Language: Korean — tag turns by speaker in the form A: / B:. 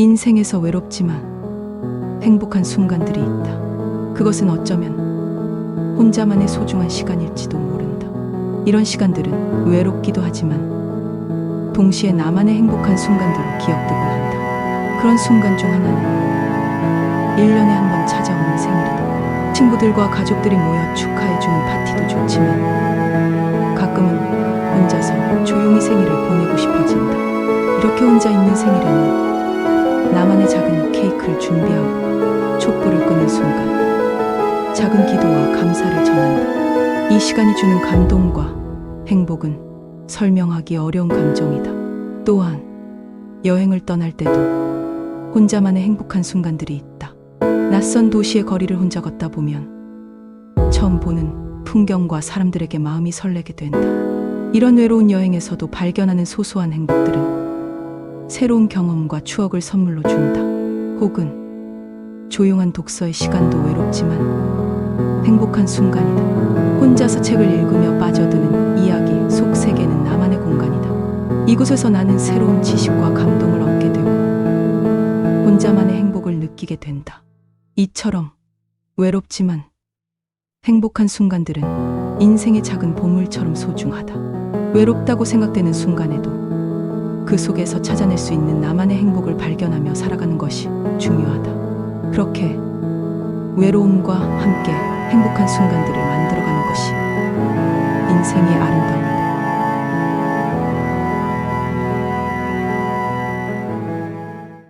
A: 인생에서 외롭지만 행복한 순간들이 있다. 그것은 어쩌면 혼자만의 소중한 시간일지도 모른다. 이런 시간들은 외롭기도 하지만 동시에 나만의 행복한 순간들로 기억되곤 한다. 그런 순간 중 하나는 1년에 한 번 찾아오는 생일이다. 친구들과 가족들이 모여 축하해주는 파티도 좋지만 가끔은 혼자서 조용히 생일을 보내고 싶어진다. 이렇게 혼자 있는 생일에는 작은 기도와 감사를 전한다. 이 시간이 주는 감동과 행복은 설명하기 어려운 감정이다. 또한 여행을 떠날 때도 혼자만의 행복한 순간들이 있다. 낯선 도시의 거리를 혼자 걷다 보면 처음 보는 풍경과 사람들에게 마음이 설레게 된다. 이런 외로운 여행에서도 발견하는 소소한 행복들은 새로운 경험과 추억을 선물로 준다. 혹은 조용한 독서의 시간도 외롭지만 행복한 순간이다. 혼자서 책을 읽으며 빠져드는 이야기 속 세계는 나만의 공간이다. 이곳에서 나는 새로운 지식과 감동을 얻게 되고 혼자만의 행복을 느끼게 된다. 이처럼 외롭지만 행복한 순간들은 인생의 작은 보물처럼 소중하다. 외롭다고 생각되는 순간에도 그 속에서 찾아낼 수 있는 나만의 행복을 발견하며 살아가는 것이 중요하다. 그렇게 외로움과 함께 행복한 순간들을 만들어가는 것이 인생의 아름다움.